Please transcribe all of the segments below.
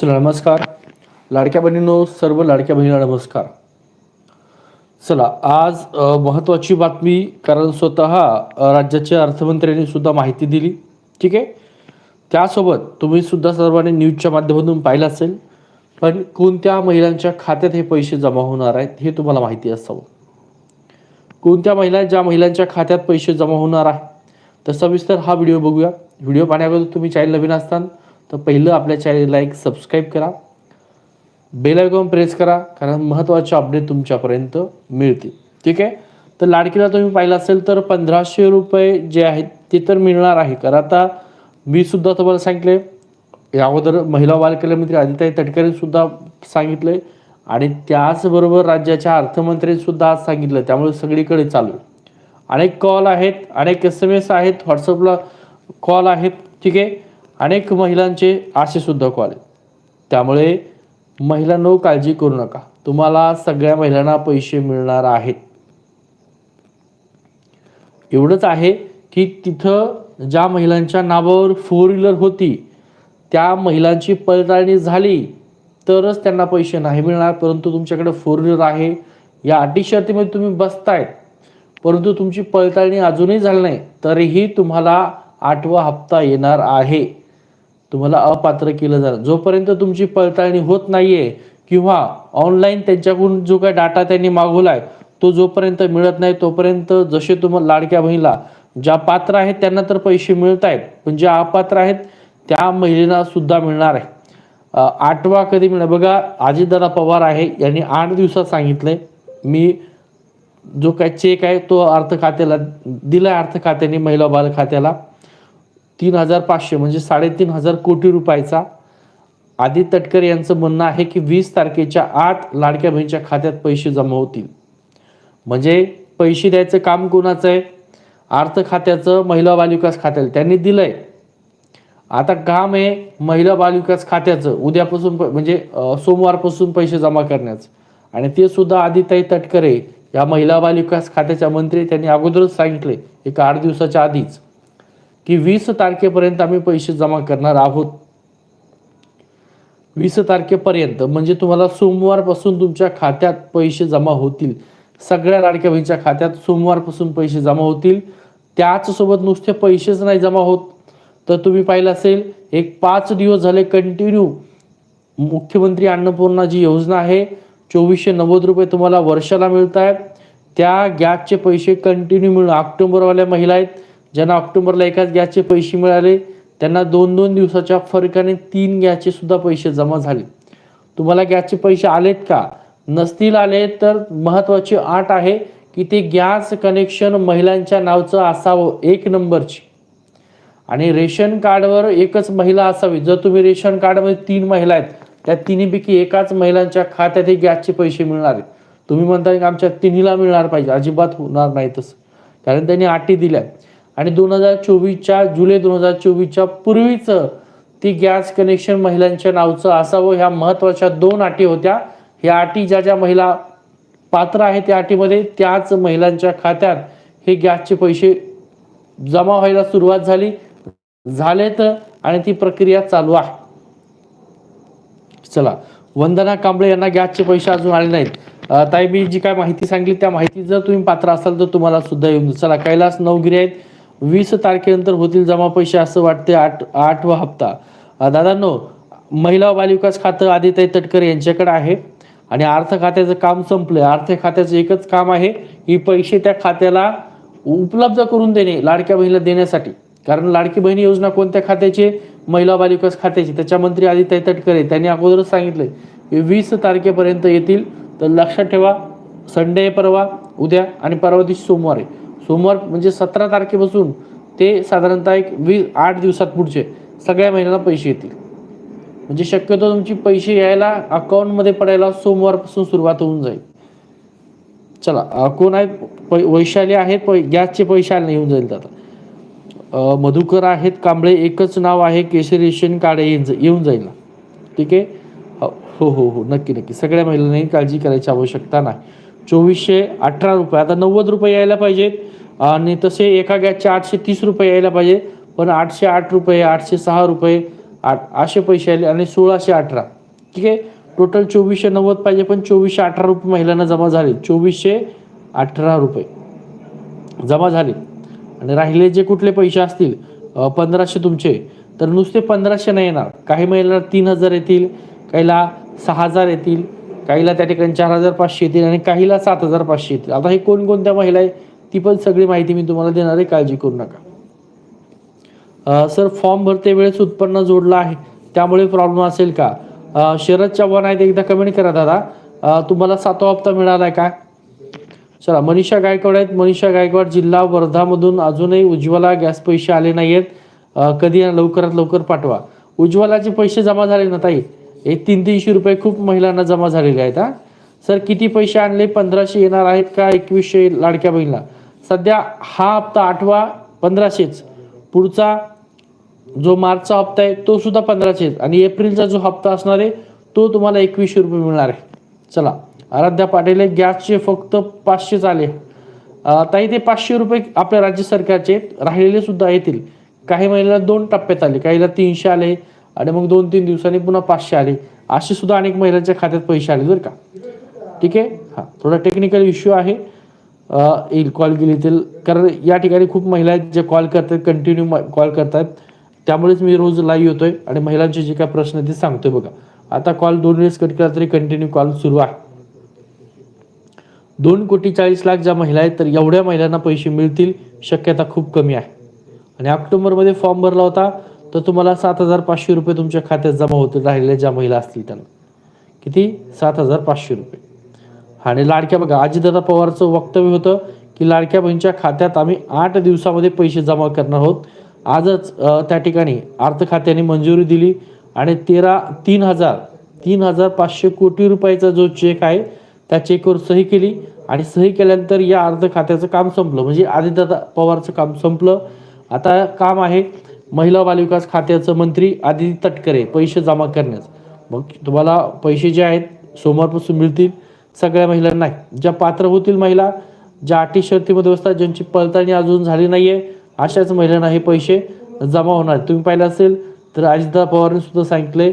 चला नमस्कार. लाडक्या बहिणीनो सर्व लाडक्या बहिणीला नमस्कार. चला आज महत्त्वाची बातमी कारण स्वतः राज्याच्या अर्थमंत्र्यांनी सुद्धा माहिती दिली. ठीक आहे? त्यासोबत तुम्ही सुद्धा सर्वांनी न्यूजच्या माध्यमातून पाहिलं असेल पण कोणत्या महिलांच्या खात्यात हे पैसे जमा होणार आहेत हे तुम्हाला माहिती असावं. कोणत्या महिला ज्या महिलांच्या खात्यात पैसे जमा होणार आहे तर सविस्तर हा व्हिडिओ बघूया. व्हिडिओ पाहण्याबद्दल तुम्ही चॅनल नवीन असताना तर पहिलं आपल्या चॅनलला एक सबस्क्राईब करा. बेल आयकॉन प्रेस करा कारण महत्त्वाचे अपडेट तुमच्यापर्यंत मिळतील. ठीक आहे? तर लाडकीला तुम्ही पाहिलं असेल तर पंधराशे रुपये जे आहेत ते तर मिळणार आहे. कारण आता मी सुद्धा तुम्हाला सांगितले या अगोदर महिला व बालकल्याण मंत्री तटकरे सुद्धा सांगितले आणि त्याचबरोबर राज्याच्या अर्थमंत्र्यांनीसुद्धा आज सांगितलं त्यामुळे सगळीकडे चालू आहे. अनेक कॉल आहेत अनेक एस एम एस आहेत व्हॉट्सअपला कॉल आहेत ठीक आहे? अनेक महिलांचे असे सुद्धा कॉल आहेत त्यामुळे महिलांनो काळजी करू नका. तुम्हाला सगळ्या महिलांना पैसे मिळणार आहेत. एवढंच आहे की तिथं ज्या महिलांच्या नावावर फोर व्हीलर होती त्या महिलांची पडताळणी झाली तरच त्यांना पैसे नाही मिळणार. परंतु तुमच्याकडे फोर व्हीलर आहे. या अटी शर्तीमध्ये तुम्ही बसतायत. परंतु तुमची पडताळणी अजूनही झाली नाही तरीही तुम्हाला आठवा हप्ता येणार आहे. तुम्हाला अपात्र केलं जाणार. जोपर्यंत तुमची पडताळणी होत नाहीये किंवा ऑनलाईन त्यांच्याकडून जो काय डाटा त्यांनी मागवलाय तो जोपर्यंत मिळत नाही तोपर्यंत जसे तुम्हाला लाडक्या बहिणीला ज्या पात्र आहेत त्यांना तर पैसे मिळत आहेत पण ज्या अपात्र आहेत त्या महिलेला सुद्धा मिळणार आहे. आठवा कधी मिळणार? बघा अजितदादा पवार आहे यांनी आठ दिवसात सांगितलंय मी जो काय चेक आहे तो अर्थ खात्याला दिला अर्थ खात्याने महिला बाल खात्याला. तीन हजार पाचशे म्हणजे साडेतीन हजार कोटी रुपयाचा आदित्य तटकरे यांचं म्हणणं आहे की वीस तारखेच्या आत लाडक्या बहिणीच्या खात्यात पैसे जमा होतील. म्हणजे पैसे द्यायचं काम कोणाचं आहे? अर्थ खात्याचं महिला बालविकास खात्याला. त्यांनी दिलंय. आता काम आहे महिला बालविकास खात्याचं. उद्यापासून प- म्हणजे सोमवारपासून पैसे जमा करण्याचं. आणि ते सुद्धा आदिताई तटकरे या महिला बालविकास खात्याच्या मंत्री त्यांनी अगोदरच सांगितले एक आठ दिवसाच्या आधीच. की वीस तारखेपर्यंत आम्ही पैसे जमा करणार आहोत. वीस तारखेपर्यंत म्हणजे तुम्हाला सोमवारपासून तुमच्या खात्यात पैसे जमा होतील. सगळ्या लाडक्या बहिणीच्या खात्यात सोमवारपासून पैसे जमा होतील. त्याचसोबत नुसते पैसेच नाही जमा होत. तर तुम्ही पाहिलं असेल एक पाच दिवस झाले कंटिन्यू मुख्यमंत्री अन्नपूर्णा जी योजना आहे. चोवीसशे नव्वद रुपये तुम्हाला वर्षाला मिळत आहेत त्या गॅसचे पैसे कंटिन्यू मिळून ऑक्टोबरवाल्या महिला आहेत. ज्यांना ऑक्टोबरला एकाच गॅसचे पैसे मिळाले त्यांना दोन दोन दिवसाच्या फरकाने तीन गॅसचे सुद्धा पैसे जमा झाले. तुम्हाला गॅसचे पैसे आलेत का? नसतील आले तर महत्त्वाची आट आहे की ते गॅस कनेक्शन महिलांच्या नावचं असावं एक नंबरची. आणि रेशन कार्डवर एकच महिला असावी. जर तुम्ही रेशन कार्डमध्ये तीन महिला आहेत त्या तिन्हीपैकी एकाच महिलांच्या खात्यात हे गॅसचे पैसे मिळणार आहेत. तुम्ही म्हणता की आमच्या तिन्हीला मिळणार पाहिजे. अजिबात होणार नाही तसं. कारण त्यांनी अटी दिल्या. आणि दोन हजार चोवीसच्या जुलै दोन हजार चोवीसच्या पूर्वीच ती गॅस कनेक्शन महिलांच्या नावचं असावं. ह्या महत्त्वाच्या दोन अटी होत्या. ह्या अटी ज्या ज्या महिला पात्र आहेत त्या अटीमध्ये त्याच महिलांच्या खात्यात हे गॅसचे पैसे जमा व्हायला सुरुवात झाली. झालेत आणि ती प्रक्रिया चालू आहे. चला वंदना कांबळे यांना गॅसचे पैसे अजून आले नाहीत. ताई मी जी काय माहिती सांगली त्या माहिती जर तुम्ही पात्र असाल तर तुम्हाला सुद्धा येऊन चला. कैलास नवगिरी आहेत. वीस तारखेनंतर होतील जमा पैसे असं वाटते आठ आठवा हप्ता. दादांनो महिला बालविकास खातं आदित्य तटकरे यांच्याकडे आहे. आणि अर्थ खात्याचं काम संपलं अर्थ खात्याचं एकच काम आहे की पैसे त्या खात्याला उपलब्ध करून देणे लाडक्या बहिणीला देण्यासाठी. कारण लाडकी बहिणी योजना कोणत्या खात्याची महिला बालविकास खात्याची. त्याच्या मंत्री आदित्य तटकरे त्यांनी अगोदरच सांगितलंय की वीस तारखेपर्यंत येतील. तर लक्षात ठेवा संडे आहे परवा उद्या आणि परवा दिवशी सोमवार आहे. सोमवार म्हणजे सतरा तारखेपासून ते साधारणतः एक वीस आठ दिवसात पुढचे सगळ्या महिन्याला पैसे येतील. म्हणजे शक्यतो तुमची पैसे यायला अकाउंटमध्ये पडायला सोमवारपासून सुरुवात होऊन जाईल. चला कोण आहेत? पै वैशाली आहेत पै गॅसचे पैसे आले येऊन जाईल आता. मधुकर आहेत कांबळे एकच नाव आहे केशरी रेशन कार्ड येऊन येऊन जाईल ठीक आहे? हो हो हो हो नक्की नक्की. सगळ्या महिलांनी काळजी करायची आवश्यकता नाही. चोवीसशे अठरा रुपये आता नव्वद रुपये यायला पाहिजेत. आणि तसे एका गॅसचे आठशे तीस रुपये यायला पाहिजे पण आठशे आठ रुपये आठशे सहा रुपये आठ असे पैसे आले आणि सोळाशे अठरा. ठीक आहे? टोटल चोवीसशे नव्वद पाहिजे पण चोवीसशे अठरा रुपये महिलांना जमा झाले. चोवीसशे अठरा रुपये जमा झाले. आणि राहिले जे कुठले पैसे असतील पंधराशे तुमचे तर नुसते पंधराशे नाही येणार. काही महिलांना तीन हजार येतील काहीला सहा हजार येतील काहीला त्या ठिकाणी चार हजार पाचशे येतील आणि काहीला सात हजार पाचशे येतील. आता हे कोणकोणत्या महिला आहे? ती पण सगळी माहिती मी तुम्हाला देणार आहे काळजी करू नका. सर फॉर्म भरते वेळेस उत्पन्न जोडलं आहे. त्यामुळे प्रॉब्लेम असेल का? शरद चव्हाण आहेत एकदा कमेंट करा दादा. तुम्हाला सातवा हप्ता मिळाला आहे का? चला मनीषा गायकवाड आहेत. मनीषा गायकवाड जिल्हा वर्धामधून अजूनही उज्ज्वला गॅस पैसे आले नाही आहेत कधी लवकरात लवकर पाठवा. उज्ज्वलाचे पैसे जमा झाले ना ताई? हे तीन तीनशे रुपये खूप महिलांना जमा झालेले आहेत हा. सर किती पैसे आणले? पंधराशे येणार आहेत का? एकवीसशे लाडक्या बहिणीला. सध्या हा हप्ता आठवा पंधराशेच. पुढचा जो मार्चचा हप्ता आहे तो सुद्धा पंधराशेच. आणि एप्रिलचा जो हप्ता असणार आहे तो तुम्हाला एकवीसशे रुपये मिळणार आहे. चला आराध्या पाटील आहे, गॅसचे फक्त पाचशेच आले. ताई ते पाचशे रुपये आपल्या राज्य सरकारचे राहिलेले सुद्धा येतील. काही महिन्याला दोन टप्प्यात आले. काहीला तीनशे आले. आणि मग दोन तीन दिवसांनी पुन्हा पाचशे आले. असे सुद्धा अनेक महिलांच्या खात्यात पैसे आले बरं का? ठीक आहे? हा थोडा टेक्निकल इश्यू आहे. येईल कॉल गेली तर. कारण या ठिकाणी खूप महिला आहेत जे कॉल करतात कंटिन्यू कॉल करतात. त्यामुळेच मी रोज लाईव्ह होतोय आणि महिलांचे जे काय प्रश्न आहेत ते सांगतोय बघा. आता कॉल दोन वेळेस कट केला तरी कंटिन्यू कॉल सुरू आहे. दोन कोटी चाळीस लाख ज्या महिला आहेत तर एवढ्या महिलांना पैसे मिळतील. शक्यता खूप कमी आहे. आणि ऑक्टोबरमध्ये फॉर्म भरला होता तर तुम्हाला सात हजार पाचशे रुपये तुमच्या खात्यात जमा होतील राहिलेल्या ज्या महिला असतील त्यांना. किती? सात हजार पाचशे रुपये. आणि लाडक्या बघा अजितदादा पवारचं वक्तव्य होतं की लाडक्या बहिणीच्या खात्यात आम्ही आठ दिवसामध्ये पैसे जमा करणार आहोत. आजच त्या ठिकाणी अर्थ खात्याने मंजुरी दिली आणि तेरा तीन हजार तीन हजार पाचशे कोटी रुपयाचा जो चेक आहे त्या चेकवर सही केली आणि सही केल्यानंतर या अर्थ खात्याचं काम संपलं. म्हणजे आदित्यदा पवारचं काम संपलं. आता काम आहे महिला बालविकास खात्याचं मंत्री आदिती तटकरे पैसे जमा करण्यास मग तुम्हाला पैसे जे आहेत सोमवारपासून मिळतील. सगळ्या महिलांना नाही. ज्या पात्र होतील महिला ज्या अटी शर्तीमध्ये बसतात ज्यांची पडताळणी अजून झाली नाही आहे अशाच महिलांना हे पैसे जमा होणार. तुम्ही पाहिलं असेल तर अजितदादा पवारांनी सुद्धा सांगितले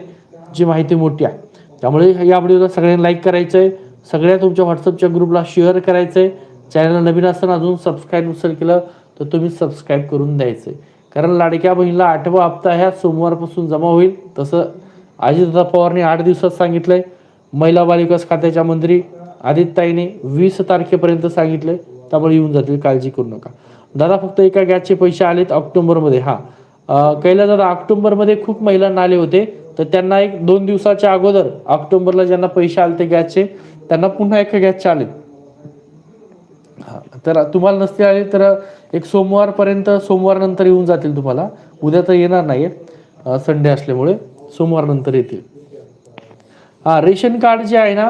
जी माहिती मोठी आहे. त्यामुळे या व्हिडिओला सगळ्यांनी लाईक करायचं आहे सगळ्या तुमच्या व्हॉट्सअपच्या ग्रुपला शेअर करायचं आहे चॅनलला नवीन असताना अजून सबस्क्राईब नसेल केलं तर तुम्ही सबस्क्राईब करून द्यायचं आहे कारण लाडक्या बहिणीला आठवा हप्ता ह्या सोमवारपासून जमा होईल. तसं अजितदा पवारने आठ दिवसात सांगितलं आहे महिला बालविकास खात्याच्या मंत्री आदित्यताईने वीस तारखेपर्यंत सांगितले त्यामुळे येऊन जातील काळजी करू नका. दादा फक्त एका गॅसचे पैसे आलेत ऑक्टोबरमध्ये. हा. कैला दादा ऑक्टोबरमध्ये खूप महिलांना आले होते तर त्यांना एक दोन दिवसाच्या अगोदर ऑक्टोबरला ज्यांना पैसे आले ते गॅसचे त्यांना पुन्हा एका गॅसचे आले तर तुम्हाला नसते आले तर एक सोमवारपर्यंत सोमवार नंतर येऊन जातील तुम्हाला. उद्या तर येणार नाही संडे असल्यामुळे सोमवार नंतर येतील. हा रेशन कार्ड जे आहे ना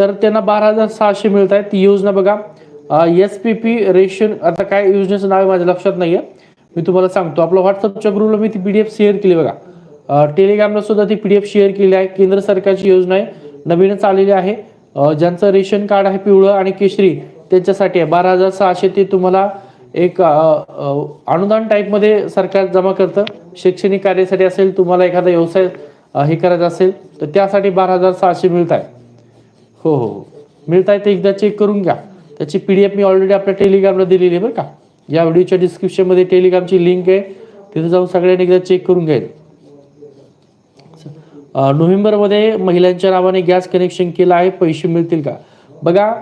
तर त्यांना बारा हजार सहाशे मिळत आहेत ती योजना बघा एस पी पी रेशन आता काय योजनेचं नाव आहे माझ्या लक्षात नाही आहे मी तुम्हाला सांगतो. आपला व्हॉट्सअपच्या ग्रुपला मी ती पी डी एफ शेअर केली बघा. टेलिग्रामला सुद्धा ती पी डी एफ शेअर केली आहे. केंद्र सरकारची योजना आहे. नवीनच आलेली आहे. ज्यांचं रेशन कार्ड आहे पिवळं आणि केशरी त्यांच्यासाठी आहे. बारा हजार सहाशे ते तुम्हाला एक अनुदान टाईपमध्ये सरकार जमा करतं. शैक्षणिक कार्यासाठी असेल तुम्हाला एखादा व्यवसाय हे करायचा असेल तर त्यासाठी बारा हजार सहाशे मिळत आहे हो हो. मिळत आहे ते एकदा चेक करून घ्या. त्याची पी डी एफ मी ऑलरेडी आपल्या टेलिग्रामला दिलेली आहे बरं का. या व्हिडिओच्या डिस्क्रिप्शनमध्ये टेलिग्रामची लिंक आहे. तिथे जाऊन सगळ्यांनी एकदा चेक करून घ्यायचं नोव्हेंबरमध्ये महिलांच्या नावाने गॅस कनेक्शन केलं आहे. पैसे मिळतील का? बघा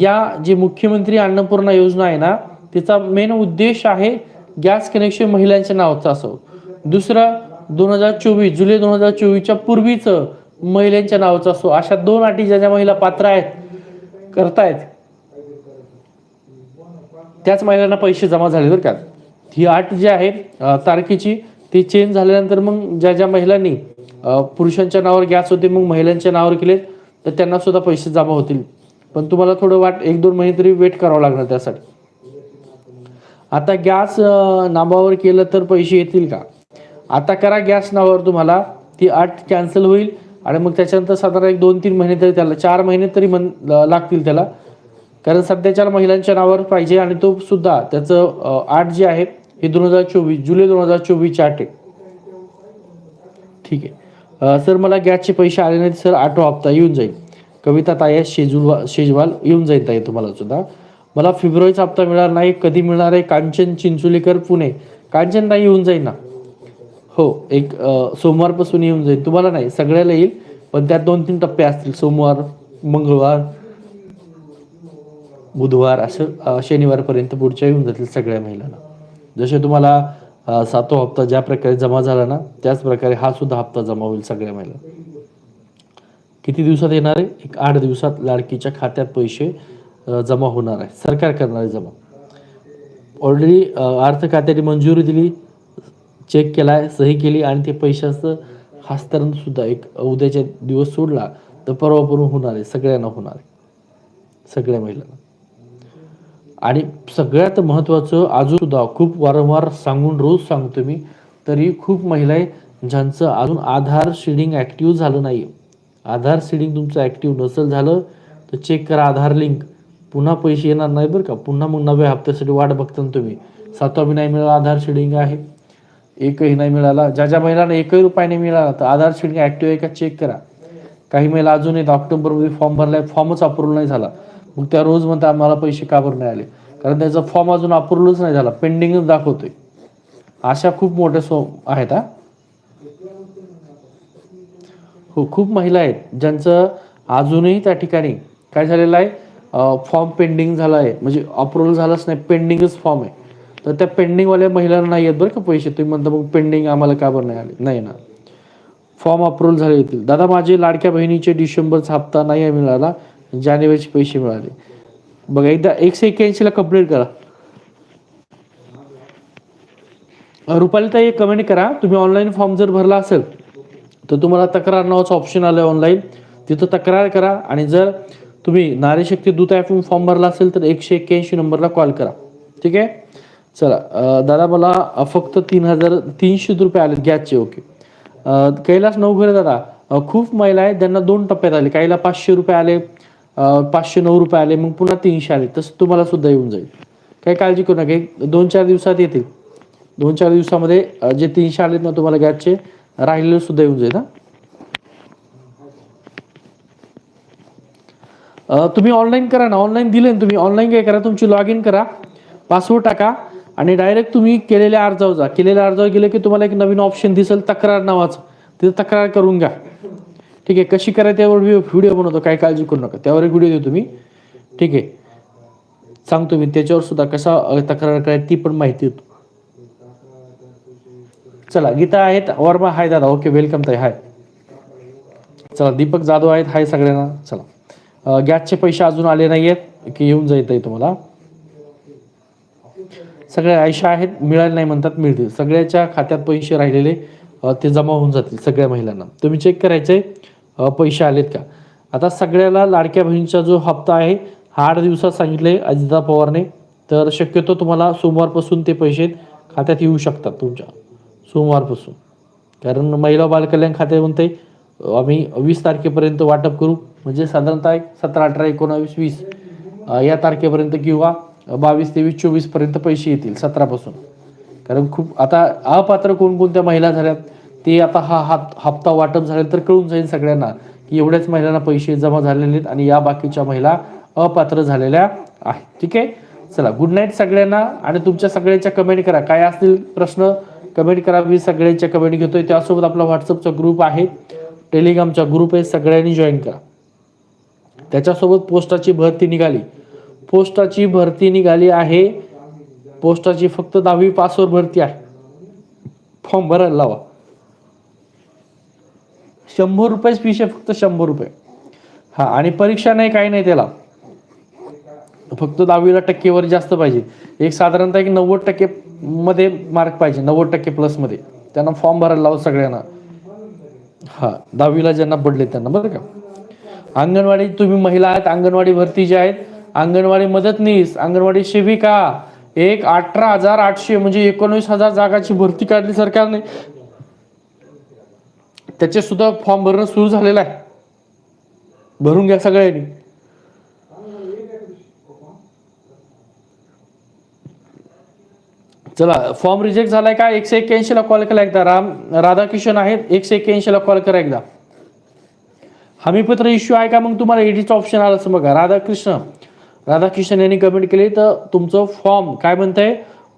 या जी मुख्यमंत्री अन्नपूर्णा योजना आहे ना तिचा मेन उद्देश आहे गॅस कनेक्शन महिलांच्या नावाचं असो. दुसरं दोन हजार चोवीस जुलै दोन हजार चोवीसच्या पूर्वीचं महिलांच्या नावाचा असो अशा दोन अटी ज्या ज्या महिला पात्र आहेत करतायत त्याच महिलांना पैसे जमा झाले बरं का. ही अट जी आहे तारखेची ती चेंज झाल्यानंतर मग ज्या ज्या महिलांनी पुरुषांच्या नावावर गॅस होते मग महिलांच्या नावावर केले तर त्यांना सुद्धा पैसे जमा होतील. पण तुम्हाला थोडं वाट एक दोन महिने तरी वेट करावं लागणार त्यासाठी. आता गॅस नावावर केलं तर पैसे येतील का? आता करा गॅस नावावर तुम्हाला ती अट कॅन्सल होईल. आणि मग त्याच्यानंतर साधारण एक दोन तीन महिने तरी त्याला चार महिने तरी मन लागतील त्याला. कारण सध्याच्या महिलांच्या नावावर पाहिजे आणि तो सुद्धा त्याचं आठ जे आहे हे दोन हजार चोवीस जुलै दोन हजार चोवीसची आठ. आहे ठीक आहे. सर मला गॅसचे पैसे आले नाहीत सर आठवा हप्ता येऊन जाईल. कविता ताई शेजुवा शेजवाल येऊन जाईल ताई तुम्हाला सुद्धा. मला फेब्रुवारीचा हप्ता मिळणार नाही कधी मिळणार आहे? कांचन चिंचोलीकर पुणे. कांचन ताई येऊन जाईल ना? हो एक सोमवारपासून येऊन जाईल. तुम्हाला नाही सगळ्याला येईल पण त्यात दोन तीन टप्पे असतील. सोमवार मंगळवार बुधवार असं शनिवारपर्यंत पुढच्या येऊन जातील सगळ्या महिलांना. जसे तुम्हाला सातो सातवा हप्ता ज्या प्रकारे जमा झाला ना त्याच प्रकारे हा सुद्धा हप्ता जमा होईल सगळ्या महिला. किती दिवसात येणार आहे? एक आठ दिवसात लाडकीच्या खात्यात पैसे जमा होणार आहे. सरकार करणार आहे जमा. ऑलरेडी अर्थ खात्याने मंजुरी दिली. चेक केला सही केली आणि ते पैशाचं हस्तांतरण सुद्धा एक उद्याच्या दिवस सोडला तर परवापर्यंत होणार आहे सगळ्यांना होणार आहे. सगळ्या महिलांना. आणि सगळ्यात महत्त्वाचं अजून सुद्धा खूप वारंवार सांगून रोज सांगतो मी तरी खूप महिला आहे ज्यांचं अजून आधार शेडिंग ॲक्टिव्ह झालं नाही आधार शेडिंग तुमचं ॲक्टिव्ह नसेल झालं तर चेक करा आधार लिंक. पुन्हा पैसे येणार नाही बरं का? पुन्हा मग नव्या हप्त्यासाठी वाट बघता तुम्ही. सातवा नाही मिळाला आधार शेडिंग आहे. एकही नाही मिळाला. ज्या ज्या महिलांना एकही रुपया नाही मिळाला तर आधार शेडिंग ॲक्टिव्ह आहे का चेक करा. काही महिला अजून येत ऑक्टोबरमध्ये फॉर्म भरलाय फॉर्मच अप्रूव्ह नाही झाला. मग त्या रोज म्हणतात आम्हाला पैसे का बरं नाही आले? कारण त्याचा फॉर्म अजून अप्रूव्हच नाही झाला. पेंडिंगच दाखवतोय. अशा खूप मोठ्या सो आहेत हा. हो खूप महिला आहेत ज्यांचं अजूनही त्या ठिकाणी काय झालेलं आहे? फॉर्म पेंडिंग झाला आहे म्हणजे अप्रूव्हल झालंच नाही. पेंडिंगच फॉर्म आहे. तर त्या पेंडिंगवाल्या महिलांना नाही येत बरं का पैसे. तुम्ही म्हणता मग पेंडिंग आम्हाला का बरं नाही आले? नाही ना. फॉर्म अप्रूव्हल झाले येतील. दादा माझे लाडक्या बहिणीचे डिसेंबरचा हप्ता नाही मिळाला. जानेवारीचे पैसे मिळाले. बघा एकदा एकशे एक्क्याऐंशीला कंप्लीट करा. रुपालीताई एक कमेंट करा. तुम्ही ऑनलाईन फॉर्म जर भरला असेल तर तुम्हाला तक्रार नावाचं ऑप्शन आलं ऑनलाईन तिथं तक्रार करा आणि जर तुम्ही नारीशक्ती दूत ॲप फॉर्म भरला असेल तर एकशे एक्क्याऐंशी नंबरला कॉल करा. ठीक आहे? चला दादा मला फक्त तीन हजार तीनशे रुपये आले गॅसचे ओके. कैलास नवघरे दादा खूप महिला आहेत ज्यांना दोन टप्प्यात आले काहीला पाचशे रुपये आले पाचशे नऊ रुपये आले मग पुन्हा तीनशे आले तसं तुम्हाला सुद्धा येऊन जाईल. काही काळजी करू नका एक दोन चार दिवसात येतील. दोन चार दिवसामध्ये जे तीनशे आलेत ना तुम्हाला गॅसचे राहिलेले सुद्धा येऊन जाईल ना तुम्ही ऑनलाईन करा ना ऑनलाईन दिले ना तुम्ही ऑनलाईन काय करा तुमची लॉग इन करा पासवर्ड टाका आणि डायरेक्ट तुम्ही केलेल्या अर्जावर जा. केलेल्या अर्जावर गेलं की तुम्हाला एक नवीन ऑप्शन दिसेल तक्रार नावाचं. तिथं तक्रार करून घ्या. ठीक आहे कशी करा त्यावर व्हिडिओ बनवतो काय काळजी करू नका. त्यावर एक व्हिडिओ देतो मी. ठीक आहे. सांगतो मी त्याच्यावर सुद्धा कसा तक्रार करायची ती पण माहिती देतो. चला गीता आहेत वर्मा हाय दादा. ओके वेलकम ताई हाय. चला दीपक जाधव आहेत हाय सगळ्यांना. चला. गॅसचे पैसे अजून आले नाही आहेत की येऊन जाईल ताई तुम्हाला. सगळ्या आयशा आहेत मिळाले नाही म्हणतात मिळतील. सगळ्याच्या खात्यात पैसे राहिलेले ते जमा होऊन जातील सगळ्या महिलांना. तुम्ही चेक करायचे पैसे आलेत का? आता सगळ्याला लाडक्या बहिणीचा जो हप्ता आहे हा आठ दिवसात सांगितले अजिता पवारने. तर शक्यतो तुम्हाला सोमवारपासून ते पैसे खात्यात येऊ शकतात तुमच्या सोमवारपासून. कारण महिला बालकल्याण खाते ते आम्ही वीस तारखेपर्यंत वाटप करू. म्हणजे साधारणतः एक सतरा अठरा एकोणावीस वीस या तारखेपर्यंत किंवा बावीस तेवीस चोवीसपर्यंत पैसे येतील सतरापासून कारण खूप आता अपात्र कोणकोणत्या महिला झाल्यात ते आता हा हात हप्ता वाटप झाले तर कळून जाईल सगळ्यांना की एवढ्याच महिलांना पैसे जमा झालेले आहेत आणि या बाकीच्या महिला अपात्र झालेल्या आहेत. ठीक आहे? चला गुड नाईट सगळ्यांना आणि तुमच्या सगळ्यांच्या कमेंट करा. काय असतील प्रश्न कमेंट करा. मी सगळ्यांच्या कमेंट घेतोय. त्यासोबत आपला व्हॉट्सअपचा ग्रुप आहे. टेलिग्रामचा ग्रुप आहे. सगळ्यांनी जॉईन करा. त्याच्यासोबत पोस्टाची भरती निघाली. पोस्टाची भरती निघाली आहे. पोस्टाची फक्त दहावी पासवर भरती आहे. फॉर्म भरायला लावा. शंभर रुपयेच फीस आहे फक्त शंभर रुपये. हा आणि परीक्षा नाही काही नाही त्याला. फक्त दहावीला टक्केवर जास्त पाहिजे. एक साधारणतः एक नव्वद टक्के मध्ये मार्क पाहिजे नव्वद टक्के प्लसमध्ये. त्यांना फॉर्म भरायला लावा सगळ्यांना. हा दहावीला ज्यांना पडले त्यांना बरं का? अंगणवाडी तुम्ही महिला आहेत अंगणवाडी भरती जी आहेत अंगणवाडी मदतनीस अंगणवाडी सेविका एक अठरा हजार आठशे म्हणजे एकोणवीस हजार जागाची भरती काढली सरकारने. त्याचे सुद्धा फॉर्म भरणं सुरू झालेलं आहे. भरून घ्या सगळ्यांनी. चला फॉर्म रिजेक्ट झालाय का? एकशे एक्क्याऐंशी ला कॉल करा एकदा. राम राधाकिशन आहेत. एकशे एक्क्याऐंशी ला कॉल करा एकदा. हमीपत्र इश्यू आहे का? मग तुम्हाला ईडीचा ऑप्शन आलं असं बघा. राधाकृष्ण. राधाकिशन यांनी कमेंट केली. तर तुमचं फॉर्म काय म्हणतंय?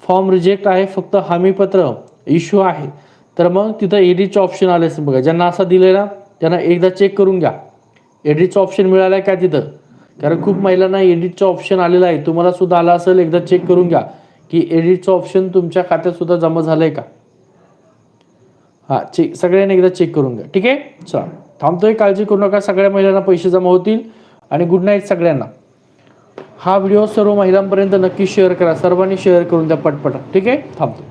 फॉर्म रिजेक्ट आहे फक्त हमीपत्र इश्यू आहे. तर मग तिथं एडीचं ऑप्शन आलं असेल बघा. ज्यांना असा दिलंय ना त्यांना एकदा चेक करून घ्या. एडिटचं ऑप्शन मिळालं आहे का तिथं? कारण खूप महिलांना एडिटचं ऑप्शन आलेलं आहे. तुम्हाला सुद्धा आलं असेल एकदा चेक करून घ्या. की एडिटचं ऑप्शन तुमच्या खात्यात सुद्धा जमा झालंय का? हा चेक सगळ्यांनी एकदा चेक करून घ्या. ठीक आहे? चला. थांबतोय काळजी करू नका. सगळ्या महिलांना पैसे जमा होतील. आणि गुड नाईट सगळ्यांना. हा व्हिडिओ सर्व महिलांपर्यंत नक्की शेअर करा. सर्वांनी शेअर करून द्या पटपट. ठीक आहे? थांबतो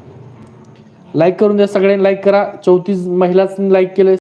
लाईक करून द्या सगळ्यांनी. लाईक करा. चौतीस महिलाच लाईक केलं